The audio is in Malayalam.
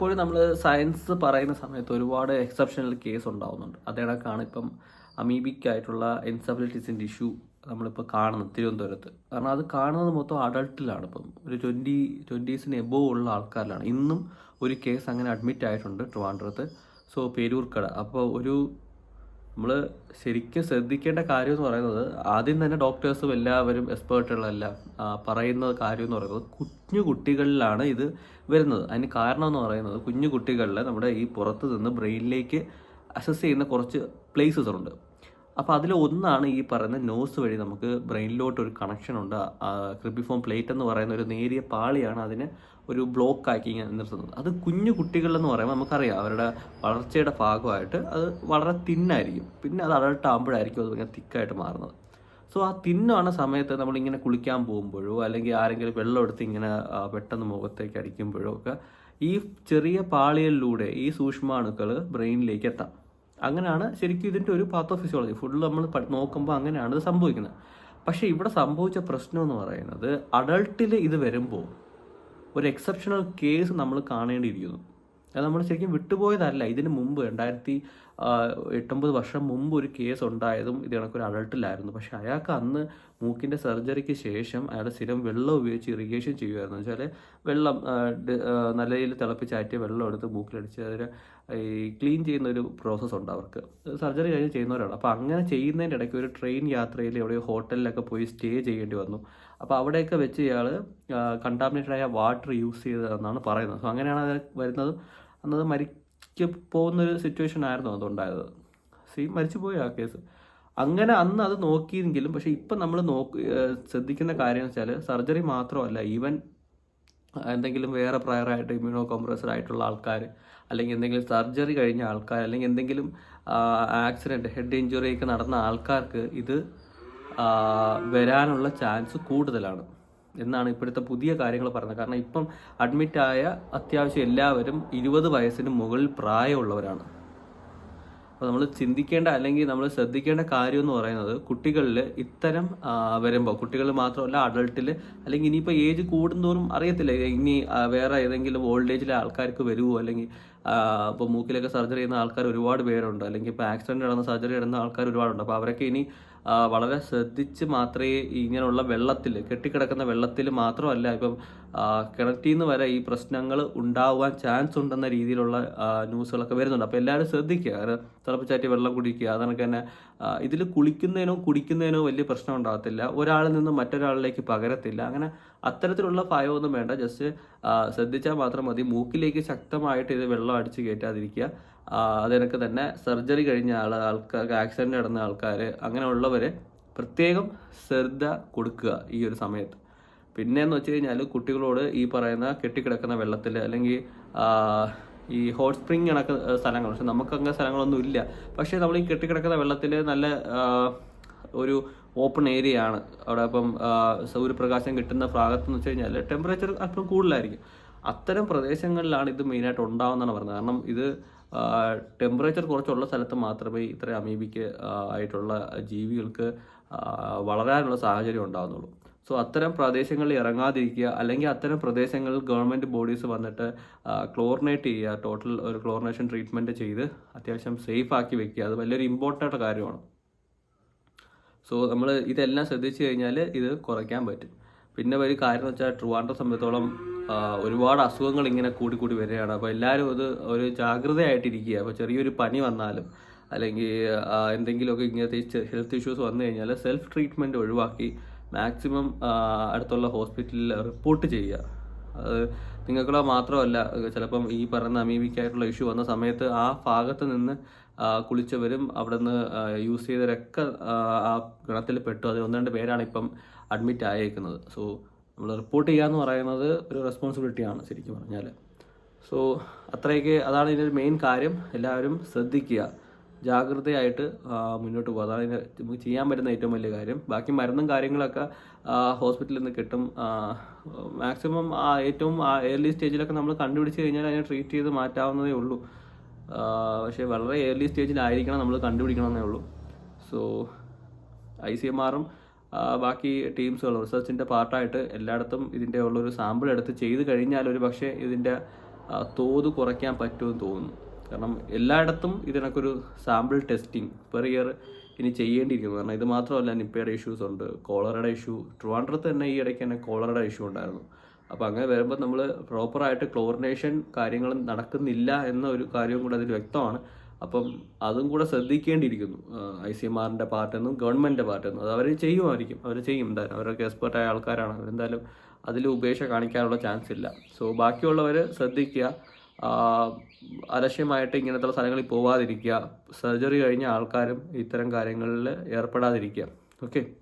ഇപ്പോഴും നമ്മൾ സയൻസ് പറയുന്ന സമയത്ത് ഒരുപാട് എക്സെപ്ഷണൽ കേസ് ഉണ്ടാവുന്നുണ്ട്. അതേ കണക്കാണ് ഇപ്പം അമീബിക്കായിട്ടുള്ള എൻസബിലിറ്റീസിന്റെ ഇഷ്യൂ നമ്മളിപ്പോൾ കാണുന്നത് തിരുവനന്തപുരത്ത്. കാരണം അത് കാണുന്നത് മൊത്തം അഡൾട്ടിലാണ് ഇപ്പം. ഒരു ട്വന്റി ട്വന്റീസിന് എബോവ് ഉള്ള ആൾക്കാരിലാണ്. ഇന്നും ഒരു കേസ് അങ്ങനെ അഡ്മിറ്റ് ആയിട്ടുണ്ട് ട്രിവാൻഡ്രത്ത്. സോ പേരൂർക്കട. അപ്പോൾ ഒരു നമ്മൾ ശരിക്കും ശ്രദ്ധിക്കേണ്ട കാര്യം എന്ന് പറയുന്നത് ആദ്യം തന്നെ ഡോക്ടേഴ്സും എല്ലാവരും എക്സ്പേർട്ടുകളല്ല പറയുന്ന കാര്യം എന്ന് പറയുന്നത് കുഞ്ഞു കുട്ടികളിലാണ് ഇത് വരുന്നത്. അതിന് കാരണം എന്ന് പറയുന്നത് കുഞ്ഞു കുട്ടികളിൽ നമ്മുടെ ഈ പുറത്ത് നിന്ന് ബ്രെയിനിലേക്ക് അസസ് ചെയ്യുന്ന കുറച്ച് പ്ലേസസ് ഉണ്ട്. അപ്പോൾ അതിൽ ഒന്നാണ് ഈ പറയുന്ന നോസ് വഴി നമുക്ക് ബ്രെയിനിലോട്ട് ഒരു കണക്ഷൻ ഉണ്ട് ക്രിബിഫോം പ്ലേറ്റ് എന്ന് പറയുന്ന ഒരു നേരിയ പാളിയാണ് അതിനെ ഒരു ബ്ലോക്ക് ആക്കി ഇങ്ങനെ നിർത്തുന്നത്. അത് കുഞ്ഞു കുട്ടികളെന്ന് പറയുമ്പോൾ നമുക്കറിയാം അവരുടെ വളർച്ചയുടെ ഭാഗമായിട്ട് അത് വളരെ തിന്നായിരിക്കും പിന്നെ അത് അഡൾട്ട് ആകുമ്പോഴായിരിക്കും അത് ഇങ്ങനെ തിക്കായിട്ട് മാറുന്നത്. സോ ആ തിന്നാണ് സമയത്ത് നമ്മളിങ്ങനെ കുളിക്കാൻ പോകുമ്പോഴോ അല്ലെങ്കിൽ ആരെങ്കിലും വെള്ളം എടുത്ത് ഇങ്ങനെ പെട്ടെന്ന് മുഖത്തേക്ക് അടിക്കുമ്പോഴോ ഒക്കെ ഈ ചെറിയ പാളികളിലൂടെ ഈ സൂക്ഷ്മാണുക്കൾ ബ്രെയിനിലേക്ക് എത്താം. അങ്ങനെയാണ് ശരിക്കും ഇതിന്റെ ഒരു പാത്തോഫിസിയോളജി ഫുള്ള് നമ്മൾ നോക്കുമ്പോൾ അങ്ങനെയാണ് ഇത് സംഭവിക്കുന്നത്. പക്ഷേ ഇവിടെ സംഭവിച്ച പ്രശ്നം എന്ന് പറയുന്നത് അഡൾട്ടിൽ ഇത് വരുമ്പോൾ ഒരു എക്സെപ്ഷണൽ കേസ് നമ്മൾ കാണേണ്ടിയിരിക്കുന്നു. അത് നമ്മൾ ശരിക്കും വിട്ടുപോയതല്ല. ഇതിന് മുമ്പ് രണ്ടായിരത്തി എട്ടൊമ്പത് വർഷം മുമ്പ് ഒരു കേസ് ഉണ്ടായതും ഇത് കണക്കൊരു അഡൾട്ടിലായിരുന്നു പക്ഷെ അയാൾക്ക് അന്ന് മൂക്കിന്റെ സർജറിക്ക് ശേഷം അയാളുടെ സ്ഥിരം വെള്ളം ഉപയോഗിച്ച് ഇറിഗേഷൻ ചെയ്യുമായിരുന്നു വെച്ചാൽ വെള്ളം നല്ല രീതിയിൽ തിളപ്പിച്ചാറ്റിയ വെള്ളം എടുത്ത് മൂക്കിലടിച്ച് അതിന് ഈ ക്ലീൻ ചെയ്യുന്ന ഒരു പ്രോസസ്സ് ഉണ്ട് അവർക്ക്. സർജറി കഴിഞ്ഞ് ചെയ്യുന്നവരാണ്. അപ്പോൾ അങ്ങനെ ചെയ്യുന്നതിന്റെ ഇടയ്ക്ക് ഒരു ട്രെയിൻ യാത്രയിൽ എവിടെയോ ഹോട്ടലിലൊക്കെ പോയി സ്റ്റേ ചെയ്യേണ്ടി വന്നു. അപ്പോൾ അവിടെയൊക്കെ വെച്ച് ഇയാൾ കണ്ടാമിനേറ്റഡ് ആയ വാട്ടർ യൂസ് ചെയ്തതെന്നാണ് പറയുന്നത്. സോ അങ്ങനെയാണ് അത് വരുന്നത്. അന്നത് മരിക്ക് പോകുന്നൊരു സിറ്റുവേഷൻ ആയിരുന്നു അതുണ്ടായത്. സി മരിച്ചു പോയി ആ കേസ് അങ്ങനെ അന്ന് അത് നോക്കിയെങ്കിലും പക്ഷേ ഇപ്പം നമ്മൾ നോക്ക് ശ്രദ്ധിക്കുന്ന കാര്യം എന്ന് വെച്ചാൽ സർജറി മാത്രമല്ല ഈവൻ എന്തെങ്കിലും വേറെ പ്രയറായിട്ട് ഇമ്മ്യൂണോ കോംപ്രസർ ആയിട്ടുള്ള ആൾക്കാർ അല്ലെങ്കിൽ എന്തെങ്കിലും സർജറി കഴിഞ്ഞ ആൾക്കാർ അല്ലെങ്കിൽ എന്തെങ്കിലും ആക്സിഡന്റ് ഹെഡ് ഇഞ്ചുറി ഒക്കെ നടന്ന ആൾക്കാർക്ക് ഇത് വരാനുള്ള ചാൻസ് കൂടുതലാണ്. എന്നാണ് ഇപ്പോഴത്തെ പുതിയ കാര്യങ്ങൾ പറയുന്നത്. കാരണം ഇപ്പം അഡ്മിറ്റായ അത്യാവശ്യം എല്ലാവരും ഇരുപത് വയസ്സിന് മുകളിൽ പ്രായമുള്ളവരാണ്. അപ്പോൾ നമ്മൾ ചിന്തിക്കേണ്ട അല്ലെങ്കിൽ നമ്മൾ ശ്രദ്ധിക്കേണ്ട കാര്യം എന്ന് പറയുന്നത് കുട്ടികളിൽ ഇത്തരം വരുമ്പോൾ കുട്ടികൾ മാത്രമല്ല അഡൾട്ടിൽ അല്ലെങ്കിൽ ഇനിയിപ്പോൾ ഏജ് കൂടുന്തോറും അറിയത്തില്ല. ഇനി വേറെ ഏതെങ്കിലും ഓൾഡ് ഏജിലെ ആൾക്കാർക്ക് വരുമോ അല്ലെങ്കിൽ ഇപ്പോൾ മൂക്കിലൊക്കെ സർജറി ചെയ്യുന്ന ആൾക്കാർ ഒരുപാട് പേരുണ്ട്. അല്ലെങ്കിൽ ഇപ്പോൾ ആക്സിഡന്റ് നടന്ന സർജറി നടന്ന ആൾക്കാർ ഒരുപാടുണ്ട്. അപ്പോൾ അവരൊക്കെ ഇനി വളരെ ശ്രദ്ധിച്ച് മാത്രമേ ഇങ്ങനെയുള്ള വെള്ളത്തിൽ കെട്ടിക്കിടക്കുന്ന വെള്ളത്തിൽ മാത്രമല്ല ഇപ്പം കിണറ്റിൽ നിന്ന് വരെ ഈ പ്രശ്നങ്ങൾ ഉണ്ടാവാൻ ചാൻസ് ഉണ്ടെന്ന രീതിയിലുള്ള ന്യൂസുകളൊക്കെ വരുന്നുണ്ട്. അപ്പോൾ എല്ലാവരും ശ്രദ്ധിക്കുക. കാരണം തിളപ്പിച്ചാറ്റി വെള്ളം കുടിക്കുക അതൊക്കെ തന്നെ ഇതിൽ കുളിക്കുന്നതിനോ കുടിക്കുന്നതിനോ വലിയ പ്രശ്നം ഉണ്ടാകത്തില്ല. ഒരാളിൽ നിന്ന് മറ്റൊരാളിലേക്ക് പകരത്തില്ല. അങ്ങനെ അത്തരത്തിലുള്ള ഭയമൊന്നും വേണ്ട. ജസ്റ്റ് ശ്രദ്ധിച്ചാൽ മാത്രം മതി. മൂക്കിലേക്ക് ശക്തമായിട്ട് ഇത് വെള്ളം അടിച്ച് കയറ്റാതിരിക്കുക. അതിനൊക്കെ തന്നെ സർജറി കഴിഞ്ഞ ആൾ ആൾക്കാർക്ക് ആക്സിഡന്റ് നടന്ന ആൾക്കാർ അങ്ങനെയുള്ളവർ പ്രത്യേകം ശ്രദ്ധ കൊടുക്കുക ഈ ഒരു സമയത്ത്. പിന്നെന്ന് വെച്ച് കഴിഞ്ഞാൽ കുട്ടികളോട് ഈ പറയുന്ന കെട്ടിക്കിടക്കുന്ന വെള്ളത്തിൽ അല്ലെങ്കിൽ ഈ ഹോട്ട് സ്പ്രിംഗ് കണക്ക് സ്ഥലങ്ങൾ പക്ഷെ നമുക്ക് അങ്ങനെ സ്ഥലങ്ങളൊന്നും ഇല്ല. പക്ഷേ നമ്മൾ ഈ കെട്ടിക്കിടക്കുന്ന വെള്ളത്തിൽ നല്ല ഒരു ഓപ്പൺ ഏരിയ ആണ്. അവിടെ ഇപ്പം സൂര്യപ്രകാശം കിട്ടുന്ന ഭാഗത്ത് എന്ന് വെച്ച് കഴിഞ്ഞാൽ ടെമ്പറേച്ചർ അല്പം കൂടുതലായിരിക്കും. അത്തരം പ്രദേശങ്ങളിലാണ് ഇത് മെയിനായിട്ട് ഉണ്ടാവുന്നതാണ് പറയുന്നത് കാരണം ഇത് ടെമ്പറേച്ചർ കുറച്ചുള്ള സ്ഥലത്ത് മാത്രമേ ഇത്ര അമീബിക്ക് ആയിട്ടുള്ള ജീവികൾക്ക് വളരാനുള്ള സാഹചര്യം ഉണ്ടാകുന്നുള്ളൂ സോ അത്തരം പ്രദേശങ്ങളിൽ ഇറങ്ങാതിരിക്കുക അല്ലെങ്കിൽ അത്തരം പ്രദേശങ്ങളിൽ ഗവൺമെന്റ് ബോഡീസ് വന്നിട്ട് ക്ലോറിനേറ്റ് ചെയ്യുക ടോട്ടൽ ഒരു ക്ലോറിനേഷൻ ട്രീറ്റ്മെന്റ് ചെയ്ത് അത്യാവശ്യം സേഫ് ആക്കി വെക്കുക. അത് വലിയൊരു ഇമ്പോർട്ടന്റ് കാര്യമാണ്. സോ നമ്മൾ ഇതെല്ലാം ശ്രദ്ധിച്ചു കഴിഞ്ഞാൽ ഇത് കുറയ്ക്കാൻ പറ്റും. പിന്നെ ഒരു കാര്യം എന്ന് വെച്ചാൽ ട്രിവാൻഡ്രം സംബന്ധിച്ചോളം ഒരുപാട് അസുഖങ്ങൾ ഇങ്ങനെ കൂടി കൂടി വരികയാണ്. അപ്പോൾ എല്ലാവരും അത് ഒരു ജാഗ്രതയായിട്ടിരിക്കുക. അപ്പോൾ ചെറിയൊരു പനി വന്നാലും അല്ലെങ്കിൽ എന്തെങ്കിലുമൊക്കെ ഇങ്ങനത്തെ ഹെൽത്ത് ഇഷ്യൂസ് വന്നു കഴിഞ്ഞാൽ സെൽഫ് ട്രീറ്റ്മെന്റ് ഒഴിവാക്കി മാക്സിമം അടുത്തുള്ള ഹോസ്പിറ്റലിൽ റിപ്പോർട്ട് ചെയ്യുക. അത് നിങ്ങൾക്കുള്ള മാത്രമല്ല ചിലപ്പം ഈ പറയുന്ന അമീബിക്കായിട്ടുള്ള ഇഷ്യൂ വന്ന സമയത്ത് ആ ഭാഗത്ത് നിന്ന് കുളിച്ചവരും അവിടെ നിന്ന് യൂസ് ചെയ്തവരൊക്കെ ആ, ഗണത്തിൽ പെട്ടു. അത് ഒന്ന് രണ്ട് പേരാണ് ഇപ്പം അഡ്മിറ്റ് ആയേക്കുന്നത്. സോ നമ്മൾ റിപ്പോർട്ട് ചെയ്യുക എന്ന് പറയുന്നത് ഒരു റെസ്പോൺസിബിലിറ്റിയാണ് ശരിക്കും പറഞ്ഞാൽ സോ അത്രയൊക്കെ അതാണ് ഇതിന്റെ മെയിൻ കാര്യം. എല്ലാവരും ശ്രദ്ധിക്കുക. ജാഗ്രതയായിട്ട് മുന്നോട്ട് പോകുക അതാണ് നമുക്ക് ചെയ്യാൻ പറ്റുന്ന ഏറ്റവും വലിയ കാര്യം. ബാക്കി മരുന്നും കാര്യങ്ങളൊക്കെ ഹോസ്പിറ്റലിൽ നിന്ന് കിട്ടും. മാക്സിമം ഏറ്റവും ഏർലി സ്റ്റേജിലൊക്കെ നമ്മൾ കണ്ടുപിടിച്ച് കഴിഞ്ഞാൽ അതിനെ ട്രീറ്റ് ചെയ്ത് മാറ്റാവുന്നതേ ഉള്ളൂ. പക്ഷേ വളരെ ഏർലി സ്റ്റേജിലായിരിക്കണം നമ്മൾ കണ്ടുപിടിക്കണമെന്നേ ഉള്ളൂ. സോ ഐ സി എം ആറും ബാക്കി ടീംസുകളും റിസർച്ചിന്റെ പാർട്ടായിട്ട് എല്ലായിടത്തും ഇതിന്റെ ഉള്ളൊരു സാമ്പിൾ എടുത്ത് ചെയ്ത് കഴിഞ്ഞാൽ ഒരു പക്ഷേ ഇതിന്റെ തോത് കുറയ്ക്കാൻ പറ്റുമെന്ന് തോന്നുന്നു. കാരണം എല്ലായിടത്തും ഇതിനൊക്കൊരു സാമ്പിൾ ടെസ്റ്റിംഗ് പെർ ഇയർ ഇനി ചെയ്യേണ്ടിയിരിക്കുന്നു. കാരണം ഇത് മാത്രമല്ല നിപ്പയുടെ ഇഷ്യൂസ് ഉണ്ട് കോളറയുടെ ഇഷ്യൂ ട്രിവാൻഡ്രത്ത് തന്നെ ഈ ഇടയ്ക്ക് തന്നെ കോളറയുടെ ഇഷ്യൂ ഉണ്ടായിരുന്നു. അപ്പോൾ അങ്ങനെ വരുമ്പോൾ നമ്മൾ പ്രോപ്പറായിട്ട് ക്ലോറിനേഷൻ കാര്യങ്ങളും നടക്കുന്നില്ല എന്ന ഒരു കാര്യവും കൂടെ അതിൽ വ്യക്തമാണ്. അപ്പം അതും കൂടെ ശ്രദ്ധിക്കേണ്ടിയിരിക്കുന്നു. ഐ സി എം ആറിന്റെ ഗവൺമെന്റിന്റെ പാർട്ടെന്നും അത് അവർ ചെയ്യുമായിരിക്കും. അവർ ചെയ്യും. എന്തായാലും അവരൊക്കെ എക്സ്പേർട്ടായ ആൾക്കാരാണ്. അവരെന്തായാലും അതിൽ ഉപേക്ഷ കാണിക്കാനുള്ള ചാൻസ് ഇല്ല. സോ ബാക്കിയുള്ളവർ ശ്രദ്ധിക്കുക. അലക്ഷ്യമായിട്ട് ഇങ്ങനത്തെ സ്ഥലങ്ങളിൽ പോവാതിരിക്കുക. സർജറി കഴിഞ്ഞ ആൾക്കാരും ഇത്തരം കാര്യങ്ങളിൽ ഏർപ്പെടാതിരിക്കുക. ഓക്കെ